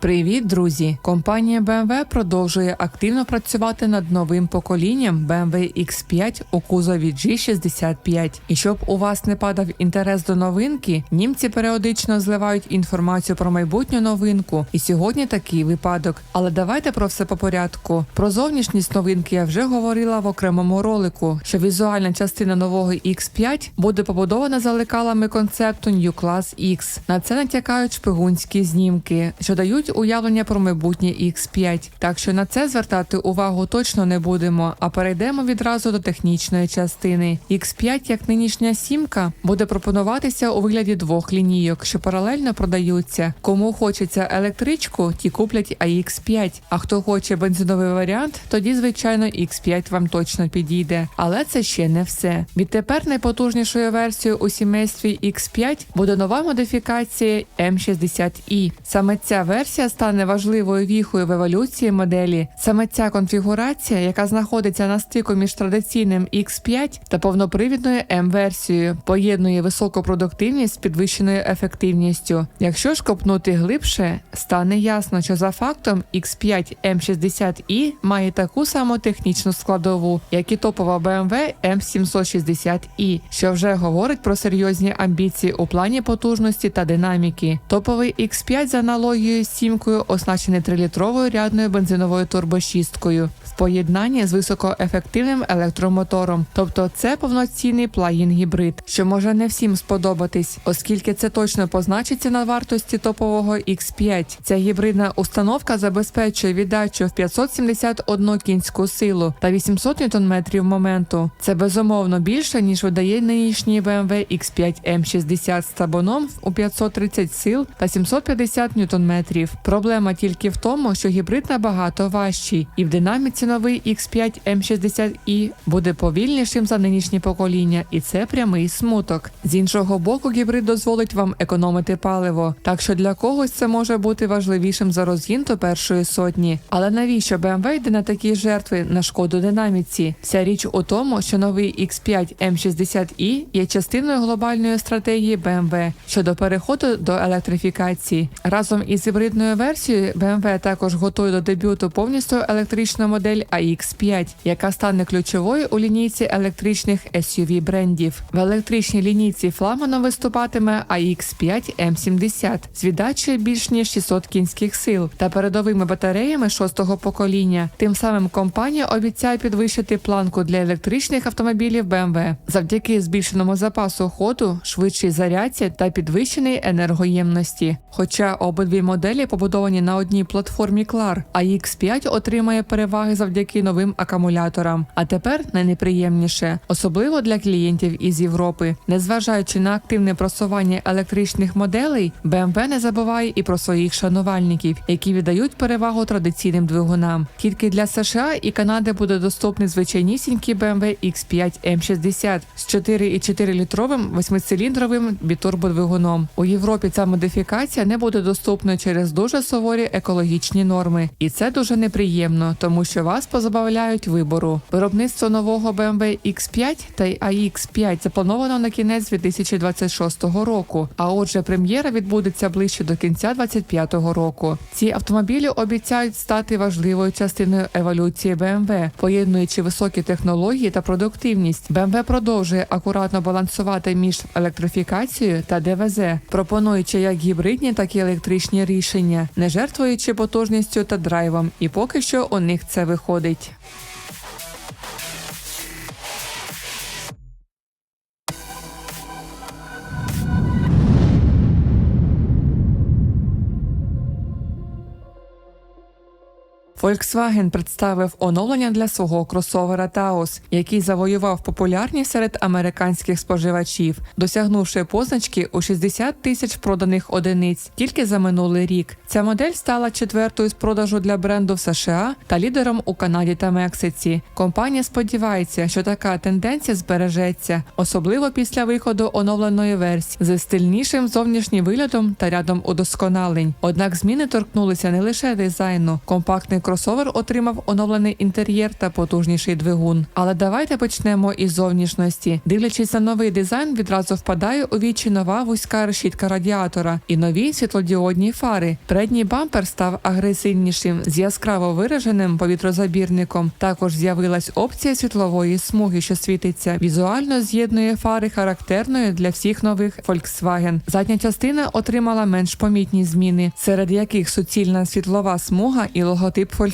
Привіт, друзі! Компанія BMW продовжує активно працювати над новим поколінням BMW X5 у кузові G65. І щоб у вас не падав інтерес до новинки, німці періодично зливають інформацію про майбутню новинку. І сьогодні такий випадок. Але давайте про все по порядку. Про зовнішність новинки я вже говорила в окремому ролику, що візуальна частина нового X5 буде побудована за лекалами концепту New Class X. На це натякають шпигунські знімки, що дають уявлення про майбутнє X5. Так що на це звертати увагу точно не будемо, а перейдемо відразу до технічної частини. X5, як нинішня сімка, буде пропонуватися у вигляді двох лінійок, що паралельно продаються. Кому хочеться електричку, ті куплять AX5, а хто хоче бензиновий варіант, тоді звичайно X5 вам точно підійде. Але це ще не все. Відтепер найпотужнішою версією у сімействі X5 буде нова модифікація M60i. Саме ця версія стане важливою віхою в еволюції моделі. Саме ця конфігурація, яка знаходиться на стику між традиційним X5 та повнопривідною M-версією, поєднує високу продуктивність з підвищеною ефективністю. Якщо ж копнути глибше, стане ясно, що за фактом X5 M60i має таку саму технічну складову, як і топова BMW M760i, що вже говорить про серйозні амбіції у плані потужності та динаміки. Топовий X5 за аналогією з сімкою оснащений 3-літровою рядною бензиновою турбошісткою в поєднанні з високоефективним електромотором. Тобто це повноцінний плагін гібрид, що може не всім сподобатись, оскільки це точно позначиться на вартості топового X5. Ця гібридна установка забезпечує віддачу в 571 кінську силу та 800 Нм моменту. Це безумовно більше ніж видає нинішній BMW X5 M60 з табоном у 530 сил та 750 Нм. Проблема тільки в тому, що гібрид набагато важчий, і в динаміці новий X5 M60i буде повільнішим за нинішнє покоління, і це прямий смуток. З іншого боку, гібрид дозволить вам економити паливо, так що для когось це може бути важливішим за розгін до першої сотні. Але навіщо BMW йде на такі жертви на шкоду динаміці? Вся річ у тому, що новий X5 M60i є частиною глобальної стратегії BMW щодо переходу до електрифікації. Разом із гібридною версією BMW також готує до дебюту повністю електрична модель AX5, яка стане ключовою у лінійці електричних SUV брендів. В електричній лінійці флагманом виступатиме AX5 M70 з віддачею більш ніж 600 кінських сил та передовими батареями шостого покоління. Тим самим компанія обіцяє підвищити планку для електричних автомобілів BMW завдяки збільшеному запасу ходу, швидшій зарядці та підвищеній енергоємності. Хоча обидві моделі побудовані на одній платформі CLAR, а X5 отримає переваги завдяки новим акумуляторам. А тепер найнеприємніше, особливо для клієнтів із Європи. Незважаючи на активне просування електричних моделей, BMW не забуває і про своїх шанувальників, які віддають перевагу традиційним двигунам. Тільки для США і Канади буде доступний звичайнісінький BMW X5 M60 з 4,4 літровим восьмициліндровим бітурбодвигуном. У Європі ця модифікація не буде доступною через дуже суворі екологічні норми, і це дуже неприємно, тому що вас позбавляють вибору. Виробництво нового BMW X5 та й AX5 заплановано на кінець 2026 року. А отже, прем'єра відбудеться ближче до кінця 2025 року. Ці автомобілі обіцяють стати важливою частиною еволюції BMW, поєднуючи високі технології та продуктивність. BMW продовжує акуратно балансувати між електрифікацією та ДВЗ, пропонуючи як гібридні, так і електричні рішення, не жертвуючи потужністю та драйвом. І поки що у них це виходить. Volkswagen представив оновлення для свого кросовера Taos, який завоював популярність серед американських споживачів, досягнувши позначки у 60 тисяч проданих одиниць тільки за минулий рік. Ця модель стала четвертою з продажу для бренду в США та лідером у Канаді та Мексиці. Компанія сподівається, що така тенденція збережеться, особливо після виходу оновленої версії з стильнішим зовнішнім виглядом та рядом удосконалень. Однак зміни торкнулися не лише дизайну. Компактний кросовер кросовер отримав оновлений інтер'єр та потужніший двигун. Але давайте почнемо із зовнішності. Дивлячись на новий дизайн, відразу впадає у вічі нова вузька решітка радіатора і нові світлодіодні фари. Передній бампер став агресивнішим з яскраво вираженим повітрозабірником. Також з'явилась опція світлової смуги, що світиться. Візуально з'єднує фари характерною для всіх нових Volkswagen. Задня частина отримала менш помітні зміни, серед яких суцільна світлова смуга і логотип Volkswagen,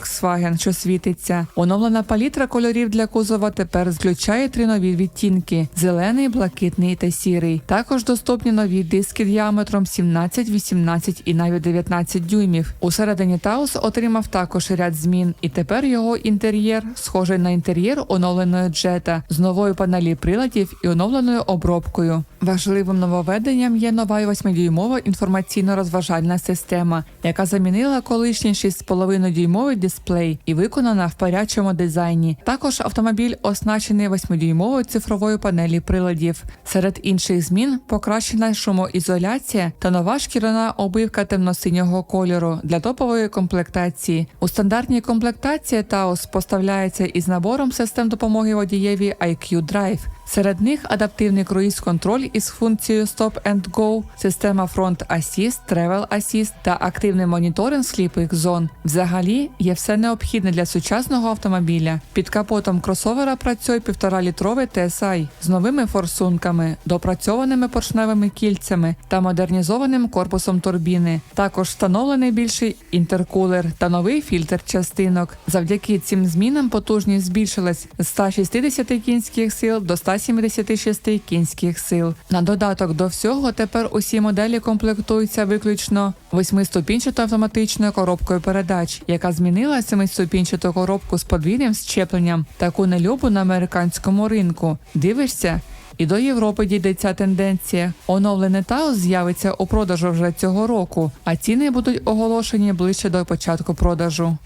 що світиться. Оновлена палітра кольорів для кузова тепер включає три нові відтінки: зелений, блакитний та сірий. Також доступні нові диски діаметром 17, 18 і навіть 19 дюймів. Усередині Таус отримав також ряд змін, і тепер його інтер'єр схожий на інтер'єр оновленої джета з новою панелі приладів і оновленою обробкою. Важливим нововведенням є нова 8-дюймова інформаційно-розважальна система, яка замінила колишній 6,5-дюймовий дисплей і виконана в парячому дизайні. Також автомобіль оснащений 8-дюймовою цифровою панелі приладів. Серед інших змін покращена шумоізоляція та нова шкіряна обивка темно-синього кольору для топової комплектації. У стандартній комплектації Taos поставляється із набором систем допомоги водієві IQ Drive. Серед них адаптивний круїз-контроль із функцією Stop and Go, система Front Assist, Travel Assist та активний моніторинг сліпих зон. Взагалі є все необхідне для сучасного автомобіля. Під капотом кросовера працює 1,5-літровий TSI з новими форсунками, допрацьованими поршневими кільцями та модернізованим корпусом турбіни. Також встановлений більший інтеркулер та новий фільтр частинок. Завдяки цим змінам потужність збільшилась з 160 кінських сил до 176 кінських сил. На додаток до всього тепер усі моделі комплектуються виключно восьмиступінчатою автоматичною коробкою передач, яка змінила семиступінчату коробку з подвійним щепленням, таку нелюбу на американському ринку. Дивишся? І до Європи дійде ця тенденція. Оновлене Таос з'явиться у продажу вже цього року, а ціни будуть оголошені ближче до початку продажу.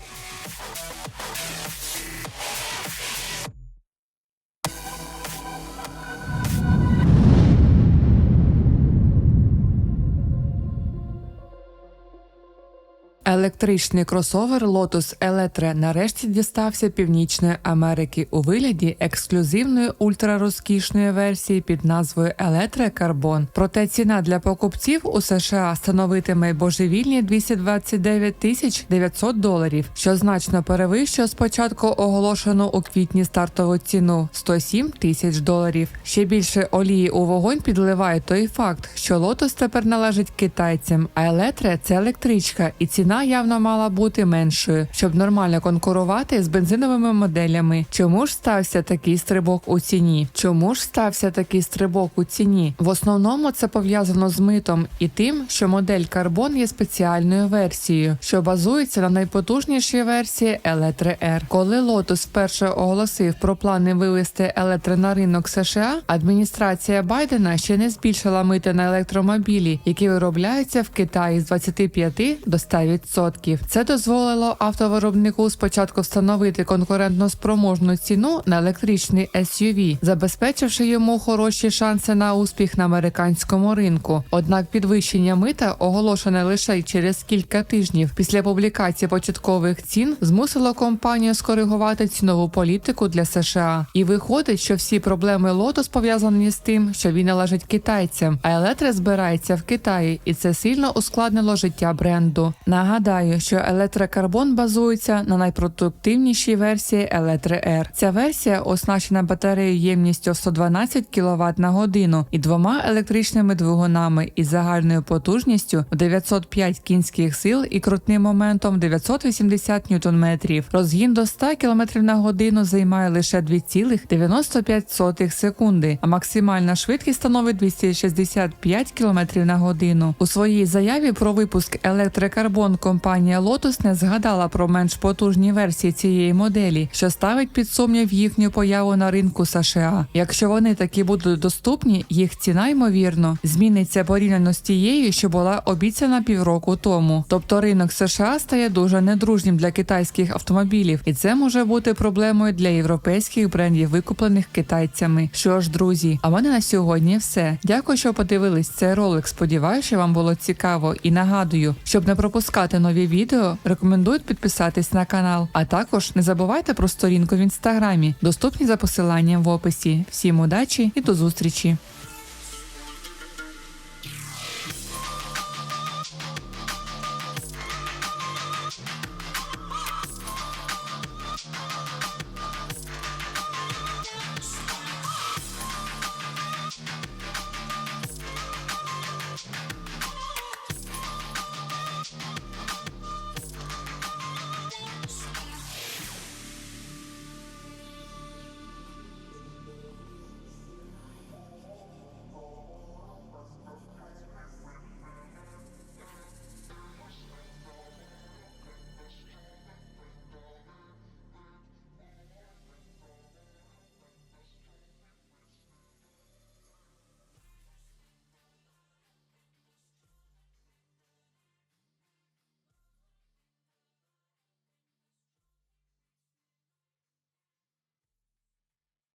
Електричний кросовер Lotus Electre нарешті дістався Північної Америки у вигляді ексклюзивної ультрарозкішної версії під назвою Electre Carbon. Проте ціна для покупців у США становитиме божевільні 229 тисяч 900 доларів, що значно перевищує спочатку оголошену у квітні стартову ціну 107 тисяч доларів. Ще більше олії у вогонь підливає той факт, що Lotus тепер належить китайцям, а Electre – це електричка, і ціна явно мала бути меншою, щоб нормально конкурувати з бензиновими моделями. Чому ж стався такий стрибок у ціні? Чому ж стався такий стрибок у ціні? В основному це пов'язано з митом і тим, що модель Carbon є спеціальною версією, що базується на найпотужнішій версії Electre R. Коли Lotus вперше оголосив про плани вивести Electre на ринок США, адміністрація Байдена ще не збільшила мити на електромобілі, які виробляються в Китаї з 25 до 100%. Це дозволило автовиробнику спочатку встановити конкурентно спроможну ціну на електричний SUV, забезпечивши йому хороші шанси на успіх на американському ринку. Однак підвищення мита, оголошене лише через кілька тижнів після публікації початкових цін, змусило компанію скоригувати цінову політику для США. І виходить, що всі проблеми Lotus пов'язані з тим, що він належить китайцям, а електри збирається в Китаї, і це сильно ускладнило життя бренду. Нагадаю, що електрокарбон базується на найпродуктивнішій версії Electre R. Ця версія оснащена батареєю ємністю 112 кВт на годину і двома електричними двигунами із загальною потужністю в 905 кінських сил і крутним моментом 980 Нм. Розгін до 100 км на годину займає лише 2,95 секунди, а максимальна швидкість становить 265 км на годину. У своїй заяві про випуск електрокарбон компанія Lotus не згадала про менш потужні версії цієї моделі, що ставить під сумнів їхню появу на ринку США. Якщо вони такі будуть доступні, їх ціна ймовірно зміниться порівняно з тією, що була обіцяна півроку тому. Тобто ринок США стає дуже недружнім для китайських автомобілів, і це може бути проблемою для європейських брендів, викуплених китайцями. Що ж, друзі, а мене на сьогодні все. Дякую, що подивились цей ролик. Сподіваюся, вам було цікаво і нагадую, щоб не пропускати нові нові відео, рекомендують підписатись на канал. А також не забувайте про сторінку в інстаграмі, доступні за посиланням в описі. Всім удачі і до зустрічі!